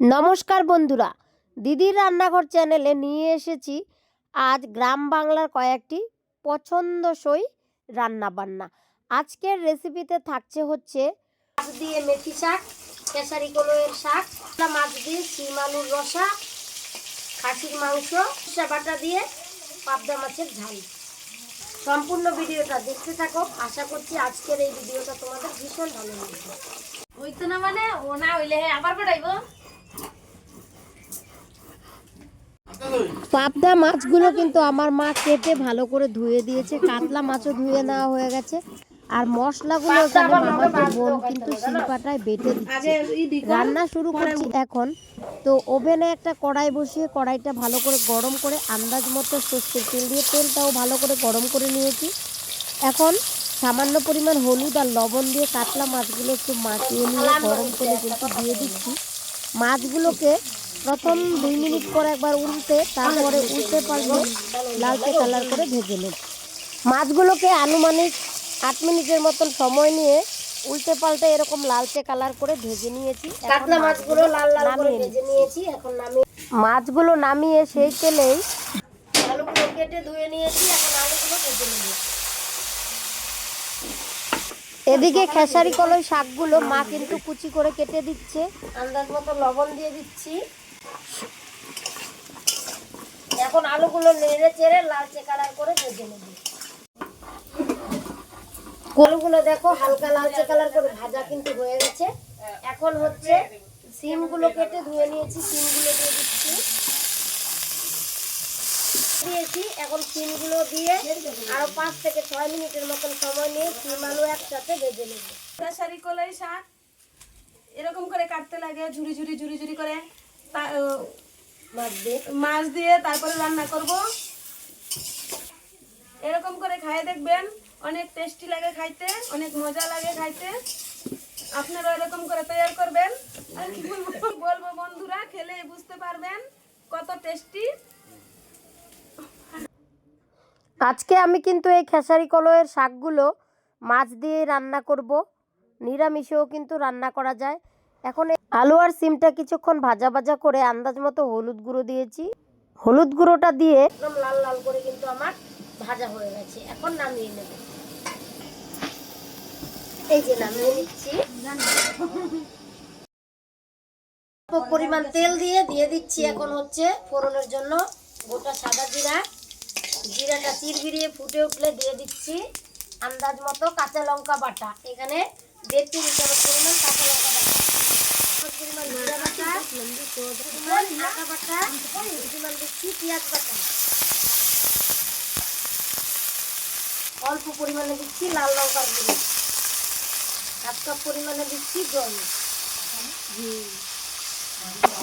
নমস্কার বন্ধুরা, দিদির রান্নাঘর চ্যানেলে নিয়ে এসেছি আজ গ্রাম বাংলার কয়েকটি পছন্দসই রান্নাবান্না আজকের রেসিপিতে থাকছে হচ্ছে মাছ দিয়ে মেথি শাক, কেশারি কলইয়ের শাক মাছ দিয়ে শিম আলুর রসা, খাসির মাংস বাটা দিয়ে পাবদা মাছের ঝাল। সম্পূর্ণ ভিডিওটা দেখতে থাকো। আশা করছি আজকের এই ভিডিওটা তোমাদের ভীষণ ভালো লাগবে। ওই তো না মানে ও না হইলে আবার পাবদা মাছগুলো কিন্তু আমার মা কেটে ভালো করে ধুয়ে দিয়েছে কাতলা মাছও ধুয়ে নেওয়া হয়ে গেছে। আর মশলাগুলো এখানে মামাকে বোন কিন্তু শিলপাটায় বেটে দিচ্ছে। রান্না শুরু করছি এখন। তো ওভেনে একটা কড়াই বসিয়ে কড়াইটা ভালো করে গরম করে আন্দাজ মতো সর্ষের তেল দিয়ে তেলটাও ভালো করে গরম করে নিয়েছি। এখন সামান্য পরিমাণ হলুদ আর লবণ দিয়ে কাতলা মাছগুলো একটু মাখিয়ে নিয়ে গরম করে কিন্তু দিয়ে দিচ্ছি। মাছগুলোকে প্রথম দুই মিনিট পর একবার উল্টে তারপরে উল্টে পাল্টে লালচে কালার করে ভেজে নেব। মাছগুলোকে আনুমানিক আট মিনিটের মতন সময় নিয়ে উল্টে পাল্টে এরকম লালচে কালার করে ভেজে নিয়েছি। কাতলা মাছগুলো লাল লাল করে ভেজে নিয়েছি এখন নামিয়ে মাছগুলো নামিয়ে সেই তেলেই আলুগুলো কেটে ধুয়ে নিয়েছি এখন আলুগুলো ভেজে নেব। এদিকে খেসারি কলই শাকগুলো মা কিন্তু কুচি করে কেটে দিচ্ছে। আন্দাজ মতো লবণ দিয়ে দিচ্ছি। এখন আলুগুলো নেড়ে চেড়ে লালচে কালার করে ভেজে নেব। আলুগুলো দেখো হালকা লালচে কালার করে ভাজা কিন্তু হয়ে গেছে। এখন হচ্ছে সিমগুলো কেটে ধুয়ে নিয়েছি, সিমগুলো দিয়ে দিচ্ছি। দিয়েছি, এখন সিমগুলো দিয়ে আরও পাঁচ থেকে ছয় মিনিটের মতন সময় নিয়ে সিম আলু একসাথে ভেজে নেব। খেসারি কলাই শাক এরকম করে কাটতে লাগে ঝুড়ি ঝুড়ি ঝুড়ি ঝুড়ি করে। মাছ দিয়ে? তারপরে রান্না করব। এরকম করে খাইয়ে দেখবেন অনেক টেস্টি লাগে খাইতে অনেক মজা লাগে খাইতে। আপনারা এরকম করে তৈরি করবেন। আর কি বলব বলব বন্ধুরা খেলে বুঝতে পারবেন কত টেস্টি আজকে আমি কিন্তু এই খেসারি কলয়ের শাকগুলো মাছ দিয়ে রান্না করব। নিরামিষেও কিন্তু রান্না করা যায়। এখন এই আলু আর সিমটা কিছুক্ষণ ভাজা ভাজা করে আন্দাজ মতো হলুদ গুঁড়ো দিয়েছি। হলুদ গুঁড়োটা দিয়ে একদম লাল লাল করে কিন্তু আমার ভাজা হয়ে গেছে। এখন নামিয়ে নেব। এই যে নামিয়ে নিচ্ছি। পরিমাণ তেল দিয়ে দিয়ে দিচ্ছি এখন হচ্ছে ফোড়নের জন্য গোটা সাদা জিরা। জিরাটা চিরবিরিয়ে ফুটে উঠলে দিয়ে দিচ্ছি। আন্দাজ মতো কাঁচা লঙ্কা বাটা। এখানে দেড় টি চামচ পরিমাণ কাঁচা লঙ্কা অল্প পরিমাণে দিচ্ছি লাল লঙ্কার গুঁড়ো। কাপ পরিমাণে দিচ্ছি জল।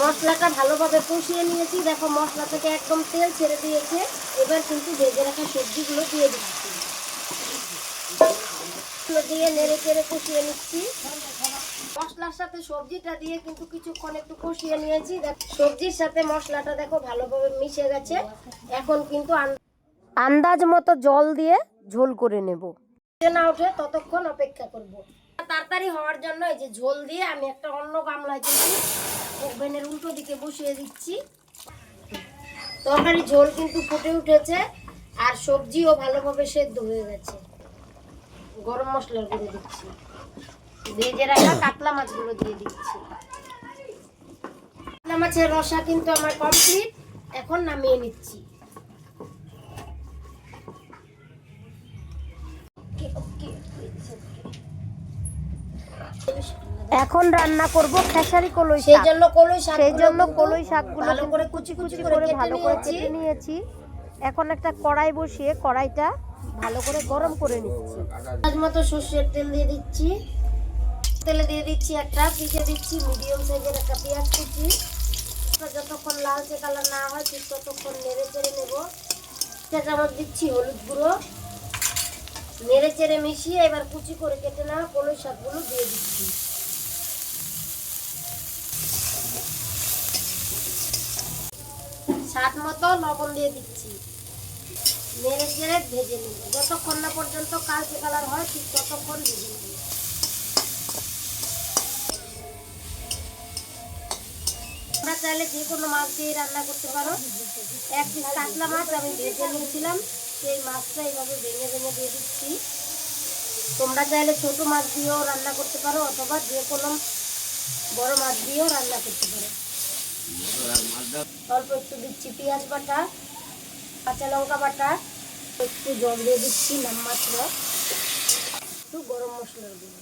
মশলাটা ভালোভাবে কষিয়ে নিয়েছি। দেখো, মশলা থেকে একদম তেল ছেড়ে দিয়েছে। এবার কিন্তু ভেজে রাখা সবজিগুলো দিয়ে দিচ্ছি। দিয়ে নেড়ে চেড়ে কষিয়ে নিচ্ছি। মশলার সাথে সবজিটা দিয়ে কিন্তু কিছুক্ষণ একটু কষিয়ে নিয়েছি। সবজির সাথে মশলাটা দেখো ভালোভাবে মিশে গেছে। এখন কিন্তু আন্দাজ মতো জল দিয়ে ঝোল করে নেব। না ওঠে ততক্ষণ অপেক্ষা করব। তাড়াতাড়ি হওয়ার জন্য এই যে ঝোল দিয়ে আমি একটা অন্য গামলায় কিন্তু ওভেনের উল্টো দিকে বসিয়ে দিচ্ছি। তরকারি ঝোল কিন্তু ফুটে উঠেছে আর সবজিও ভালোভাবে সেদ্ধ হয়ে গেছে। গরম মশলা গুঁড়ো দিচ্ছি। ভেজে রাখা কাতলা মাছগুলো দিয়ে দিচ্ছি। কাতলা মাছের রসা কিন্তু আমার কমপ্লিট এখন নামিয়ে নিচ্ছি। এখন রান্না করব খেসারি কলই সেই জন্য কলই শাক সেই জন্য কলই শাকগুলো ভালো করে কুচি কুচি করে ভালো করে কেটে নিয়েছি। এখন একটা কড়াই বসিয়ে কড়াইটা ভালো করে গরম করে নিচ্ছি। আজ মতো সর্ষের তেল দিয়ে দিচ্ছি। তেলে দিয়ে দিচ্ছি একটা পিঠে দিচ্ছি মিডিয়াম সাইজের একটা পেঁয়াজ কুচি। যতক্ষণ লালচে কালার না হয়, ঠিক ততক্ষণ নেড়ে চেড়ে নেব। একটা চামচ দিচ্ছি হলুদ গুঁড়ো। নেড়ে চেড়ে মিশিয়ে এবার কুচি করে কেটে নেওয়া কলই শাকগুলো দিয়ে দিচ্ছি। স্বাদ মতো লবণ দিয়ে দিচ্ছি। নেড়ে চেড়ে ভেজে নেব। যতক্ষণ না পর্যন্ত কালচে কালার হয়, ঠিক ততক্ষণ ভেজে নেব। চাইলে যে কোনো মাছ দিয়ে রান্না করতে পারো। এক পিস কাতলা মাছ আমি ভেজে নিয়েছিলাম। সেই মাছটা এইভাবে ভেঙে ভেঙে দিয়ে দিচ্ছি। তোমরা চাইলে ছোট মাছ দিয়েও রান্না করতে পারো, অথবা যে কোনো বড় মাছ দিয়েও রান্না করতে পারো। অল্প একটু দিচ্ছি পেঁয়াজ বাটা, কাঁচা লঙ্কা বাটা, একটু জল দিয়ে দিচ্ছি নামমাত্র। একটু গরম মশলা দিয়ে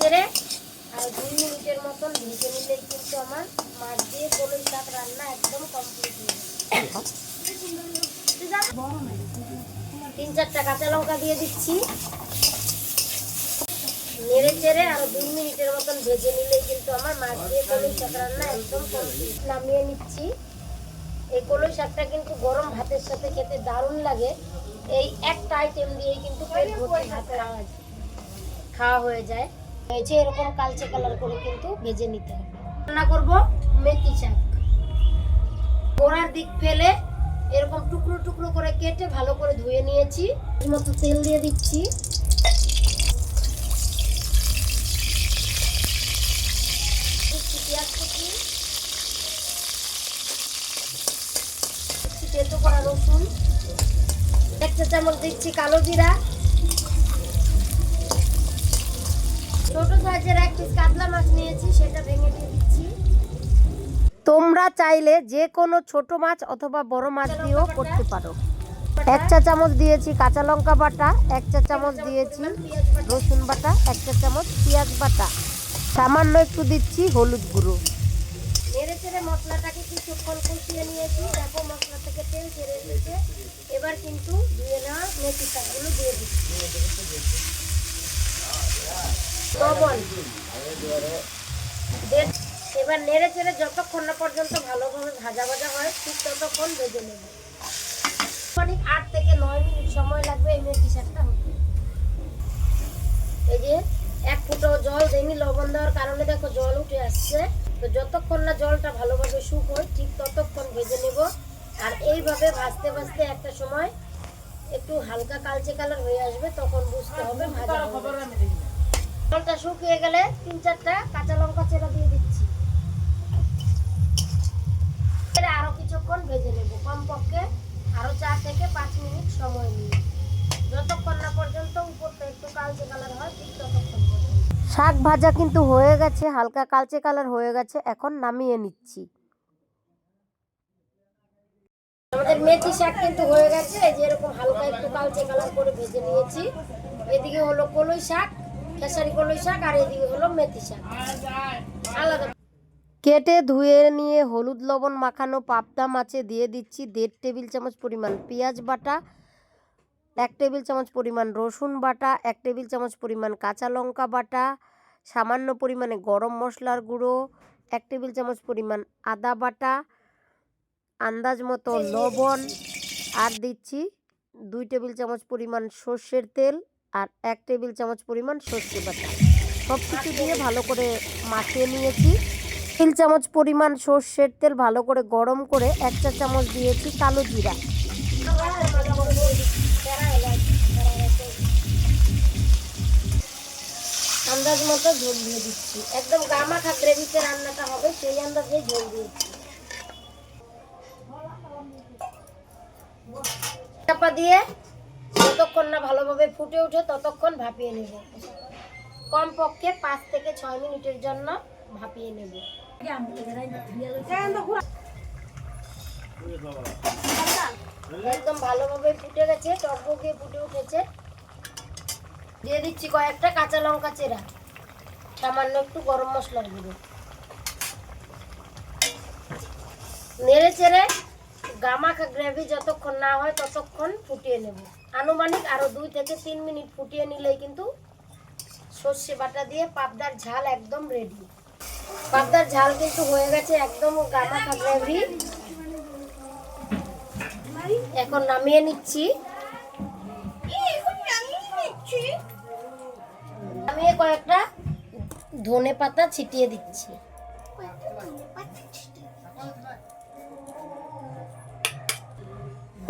চেড়ে আর দুই মিনিটের মতন ভেজে নিলেই কিন্তু আমার মাছ দিয়ে কলই শাক রান্না একদম কমপ্লিট হয়ে তিন চারটা কাঁচা লঙ্কা দিয়ে দিচ্ছি। নেড়ে চেড়ে আরও দুই মিনিটের মতন ভেজে নিলেই কিন্তু আমার মাছ দিয়ে কলই শাক রান্না একদম কমপ্লিট নামিয়ে নিচ্ছি। এই কলই শাকটা কিন্তু গরম ভাতের সাথে খেতে দারুণ লাগে। এই একটা আইটেম দিয়েই কিন্তু পেট ভর্তি ভাত খাওয়া হয়ে যায়। হয়েছে এরকম কালচে কালার করে কিন্তু ভেজে নিতে হবে। রান্না করব মেথি শাক। গোড়ার দিক ফেলে এরকম টুকরো টুকরো করে কেটে ভালো করে ধুয়ে নিয়েছি। মতো তেল দিয়ে দিচ্ছি। পেঁয়াজ কুচি। তেতো করা রসুন। এক চা চামচ দিচ্ছি কালো জিরা। ছোট সাইজের এক পিস কাতলা মাছ নিয়েছি সেটা ভেঙে দিয়ে দিচ্ছি। তোমরা চাইলে যে কোনো ছোট মাছ অথবা বড় মাছ দিয়েও করতে পারো। এক চা চামচ দিয়েছি কাঁচা লঙ্কা বাটা এক চা চামচ দিয়েছি রসুন বাটা এক চা চামচ পেঁয়াজ বাটা। সামান্য একটু দিচ্ছি হলুদ গুঁড়ো। নেড়ে চেড়ে মশলাটাকে কিছুক্ষণ কষিয়ে নিয়েছি। দেখো মশলা থেকে তেল ছেড়ে এসেছে এবার কিন্তু ধুয়ে নেওয়া মেথি শাকগুলো দিয়ে দিচ্ছি। এবার নেড়ে চেড়ে যতক্ষণ না পর্যন্ত ভালোভাবে ভাজা ভাজা হয়, ঠিক ততক্ষণ ভেজে নেব। অনেক আট থেকে নয় মিনিট সময় লাগবে এই মেথি শাকটা এই যে এক ফুটো জল দেয়নি, লবণ দেওয়ার কারণে দেখো জল উঠে আসছে। তো যতক্ষণ না জলটা ভালোভাবে শুকোয় ঠিক ততক্ষণ ভেজে নেব। আর এইভাবে ভাজতে ভাজতে একটা সময় একটু হালকা কালচে কালার হয়ে আসবে, তখন বুঝতে হবে ভাজা জলটা শুকিয়ে গেলে তিন চারটা কাঁচা লঙ্কা চেরা দিয়ে দিচ্ছি। আরও কিছুক্ষণ ভেজে নেব। কমপক্ষে আরও চার থেকে পাঁচ মিনিট সময় নিয়ে। যতক্ষণ না পর্যন্ত উপরটা একটু কালচে কালার হয়, ঠিক ততক্ষণ শাক ভাজা কিন্তু হয়ে গেছে, হালকা কালচে কালার হয়ে গেছে, এখন নামিয়ে নিচ্ছি। আমাদের মেথি শাক কিন্তু হয়ে গেছে যে এরকম হালকা একটু কালচে কালার করে ভেজে নিয়েছি। এদিকে হলো কলই শাক কেটে ধুয়ে নিয়ে হলুদ লবণ মাখানো পাবদা মাছে দিয়ে দিচ্ছি দেড় টেবিল চামচ পরিমাণ পেঁয়াজ বাটা, এক টেবিল চামচ পরিমাণ রসুন বাটা, এক টেবিল চামচ পরিমাণ কাঁচা লঙ্কা বাটা, সামান্য পরিমাণে গরম মশলার গুঁড়ো, এক টেবিল চামচ পরিমাণ আদা বাটা, আন্দাজ মতো লবণ, আর দিচ্ছি দুই টেবিল চামচ পরিমাণ সর্ষের তেল আর এক টেবিল চামচ পরিমাণ সর্ষে বাটা। সব কিছু দিয়ে ভালো করে মাখিয়ে নিয়েছি। তিন চামচ পরিমাণ সর্ষের তেল ভালো করে গরম করে এক চা চামচ দিয়েছি কালো জিরা। আন্দাজ মতো ঝোল দিয়ে দিচ্ছি। একদম গামাখা গ্রেভিতে রান্নাটা হবে, সেই আন্দাজে ঝোল দিয়েছি। চাপা দিয়ে যতক্ষণ না ভালোভাবে ফুটে ওঠে, ততক্ষণ ভাপিয়ে নেব। কমপক্ষে পাঁচ থেকে ছয় মিনিটের জন্য ভাপিয়ে নেব। একদম ভালোভাবে ফুটে গেছে টকবকে ফুটে উঠেছে। দিয়ে দিচ্ছি কয়েকটা কাঁচা লঙ্কা চেরা, সামান্য একটু গরম মশলার গুঁড়ো। নেড়ে চেড়ে গামাখা গ্রেভি যতক্ষণ না হয় ততক্ষণ ফুটিয়ে নেব। আনুমানিক আরও দুই থেকে তিন মিনিট ফুটিয়ে নিলেই কিন্তু সর্ষে বাটা দিয়ে পাবদার ঝাল একদম রেডি পাবদার ঝাল কিন্তু হয়ে গেছে একদম গামাখা গ্রেভি। এখন নামিয়ে নিচ্ছি। নামিয়ে কয়েকটা ধনে পাতা ছিটিয়ে দিচ্ছি।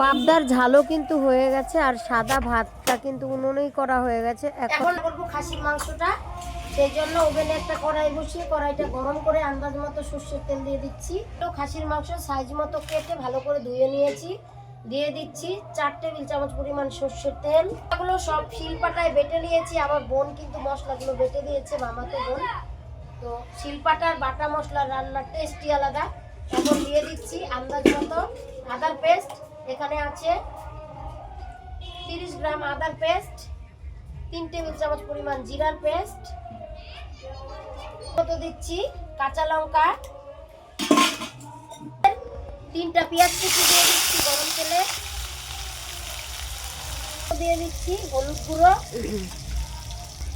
পাবদার ঝালও কিন্তু হয়ে গেছে আর সাদা ভাতটা কিন্তু উনুনেই করা হয়ে গেছে। এখন করব খাসির মাংসটা। সেই জন্য ওভেনে একটা কড়াই বসিয়ে কড়াইটা গরম করে আন্দাজ মতো সর্ষের তেল দিয়ে দিচ্ছি। তো খাসির মাংস সাইজ মতো কেটে ভালো করে ধুয়ে নিয়েছি। দিয়ে দিচ্ছি চার টেবিল চামচ পরিমাণ সর্ষের তেল। এগুলো সব শিলপাটায় বেটে নিয়েছি। আমার বোন কিন্তু মশলাগুলো বেটে দিয়েছে, মামাতো বোন। তো শিলপাটার বাটা মশলা রান্নার টেস্টই আলাদা। এখন দিয়ে দিচ্ছি আন্দাজ মতো আদার পেস্ট এখানে আছে তিরিশ গ্রাম আদার পেস্ট, তিন টেবিল চামচ পরিমাণ জিরার পেস্ট। মতো দিচ্ছি কাঁচা লঙ্কা। তিনটা পেঁয়াজ কুচি দিয়ে দিচ্ছি গরম তেলে। দিয়ে দিচ্ছি হলুদ গুঁড়ো।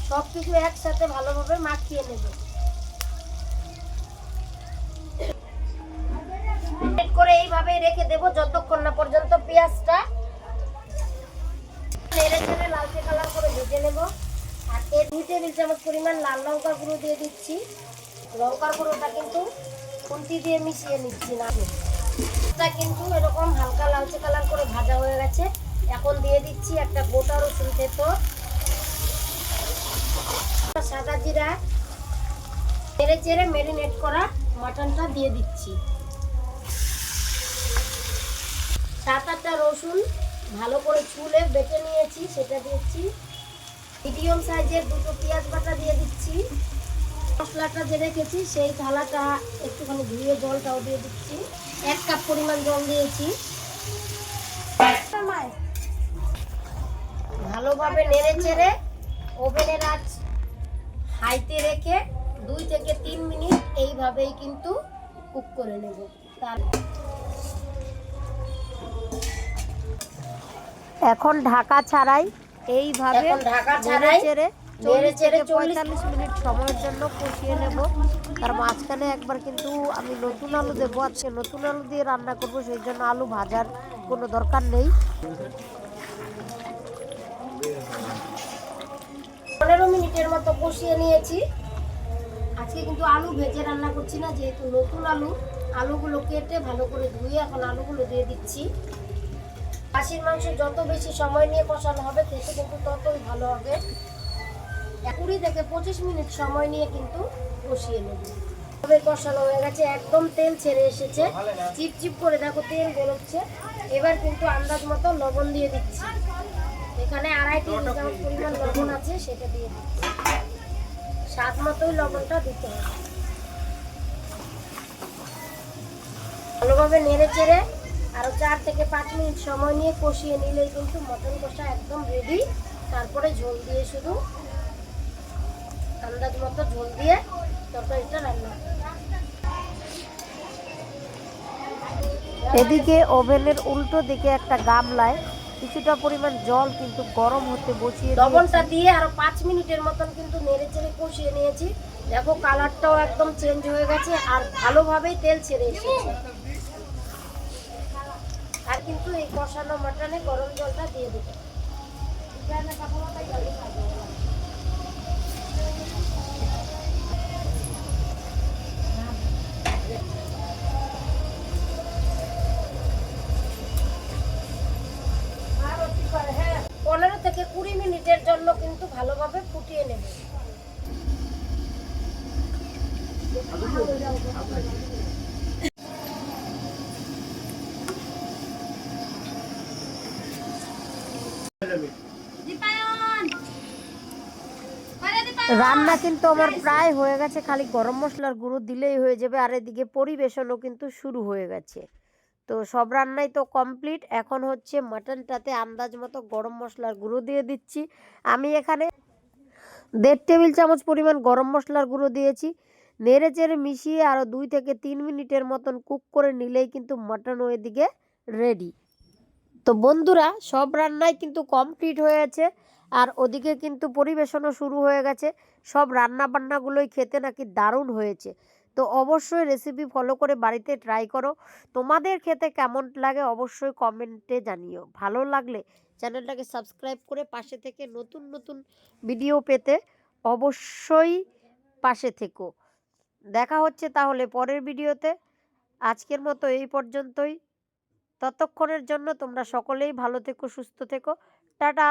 সব কিছু একসাথে ভালোভাবে মাখিয়ে নেব। এইভাবেই রেখে দেব যতক্ষণ না পর্যন্ত পেঁয়াজটা নেড়ে চেড়ে লালচে কালার করে ভেজে নেব। আর এর দুই টেবিল চামচ পরিমাণ লাল লঙ্কার গুঁড়ো দিয়ে দিচ্ছি। লঙ্কার গুঁড়োটা কিন্তু খুন্তি দিয়ে মিশিয়ে নিচ্ছি না। এটা কিন্তু এরকম হালকা লালচে কালার করে ভাজা হয়ে গেছে। এখন দিয়ে দিচ্ছি একটা গোটা রসুন থেতো। সাদা জিরা চেড়ে চেড়ে মেরিনেট করা মাটনটা দিয়ে দিচ্ছি। সাত আটটা রসুন ভালো করে ছুলে বেটে নিয়েছি, সেটা দিচ্ছি। মিডিয়াম সাইজের দুটো পেঁয়াজ বাটা দিয়ে দিচ্ছি। মশলাটা যে রেখেছি, সেই থালাটা একটুখানি ধুয়ে জলটাও দিয়ে দিচ্ছি। এক কাপ পরিমাণ জল দিয়েছি। ভালোভাবে নেড়ে চেড়ে ওভেনের আঁচ হাইতে রেখে দুই থেকে তিন মিনিট এইভাবেই কিন্তু কুক করে নেব। তার এখন ঢাকা ছাড়াই এইভাবে ঢাকা ছাড়াই নেড়ে চেড়ে পঁয়তাল্লিশ মিনিট সময়ের জন্য কষিয়ে নেব। তার মাঝখানে একবার কিন্তু আমি নতুন আলু দেবো। আজকে নতুন আলু দিয়ে রান্না করব সেই জন্য আলু ভাজার কোনো দরকার নেই। পনেরো মিনিটের মতো কষিয়ে নিয়েছি। আজকে কিন্তু আলু ভেজে রান্না করছি না যেহেতু নতুন আলু আলুগুলো কেটে ভালো করে ধুয়ে এখন আলুগুলো দিয়ে দিচ্ছি। খাসির মাংস যত বেশি সময় নিয়ে কষানো হবে, খেতে কিন্তু ততই ভালো হবে। কুড়ি থেকে পঁচিশ মিনিট সময় নিয়ে কিন্তু কষিয়ে নেব। তবে কষানো হয়ে গেছে, একদম তেল ছেড়ে এসেছে। চিপচিপ করে দেখো তেল বেরোচ্ছে এবার কিন্তু আন্দাজ মতো লবণ দিয়ে দিচ্ছি। এখানে আড়াই চামচ পরিমাণ লবণ আছে, সেটা দিয়ে দিচ্ছি। স্বাদ মতোই লবণটা দিতে হবে। ভালোভাবে নেড়ে চেড়ে আরও চার থেকে পাঁচ মিনিট সময় নিয়ে কষিয়ে নিলেই কিন্তু মটন কষা একদম রেডি তারপরে ঝোল দিয়ে শুধু আন্দাজ মতো ঝোল দিয়ে তরকারিটা রান্না। এদিকে ওভেনের উল্টো দিকে একটা গামলায় কিছুটা পরিমাণ জল কিন্তু গরম হতে বসিয়ে লবণটা দিয়ে আরও পাঁচ মিনিটের মতন কিন্তু নেড়ে চেড়ে কষিয়ে নিয়েছি। দেখো কালারটাও একদম চেঞ্জ হয়ে গেছে আর ভালোভাবেই তেল ছেড়ে এসেছে। আর কিন্তু এই কষানো মাটনে গরম জলটা দিয়ে দেবো। পনেরো থেকে কুড়ি মিনিটের জন্য কিন্তু ভালোভাবে ফুটিয়ে নেবে। রান্না কিন্তু আমার প্রায় হয়ে গেছে, খালি গরম মশলার গুঁড়ো দিলেই হয়ে যাবে, আর এদিকে পরিবেশনও কিন্তু শুরু হয়ে গেছে। তো সব রান্নাই তো কমপ্লিট, এখন হচ্ছে মাটনটাতে আন্দাজ মতো গরম মশলার গুঁড়ো দিয়ে দিচ্ছি। আমি এখানে দেড় টেবিল চামচ পরিমাণ গরম মশলার গুঁড়ো দিয়েছি। নেড়ে চেড়ে মিশিয়ে আরও দুই থেকে তিন মিনিটের মতন কুক করে নিলেই কিন্তু মাটন ওইদিকে রেডি। তো বন্ধুরা, সব রান্নাই কিন্তু কমপ্লিট হয়েছে আর ওদিকে কিন্তু পরিবেশনও শুরু হয়ে গেছে। সব রান্না বান্নাগুলোই খেতে নাকি দারুণ হয়েছে। তো অবশ্যই রেসিপি ফলো করে বাড়িতে ট্রাই করো। তোমাদের খেতে কেমন লাগে অবশ্যই কমেন্টে জানিও। ভালো লাগলে চ্যানেলটাকে সাবস্ক্রাইব করে পাশে থেকে নতুন নতুন ভিডিও পেতে অবশ্যই পাশে থেকো। দেখা হচ্ছে তাহলে পরের ভিডিওতে আজকের মতো এই পর্যন্তই। ততক্ষণের জন্য তোমরা সকলেই ভালো থেকো, সুস্থ থেকো। টাটা!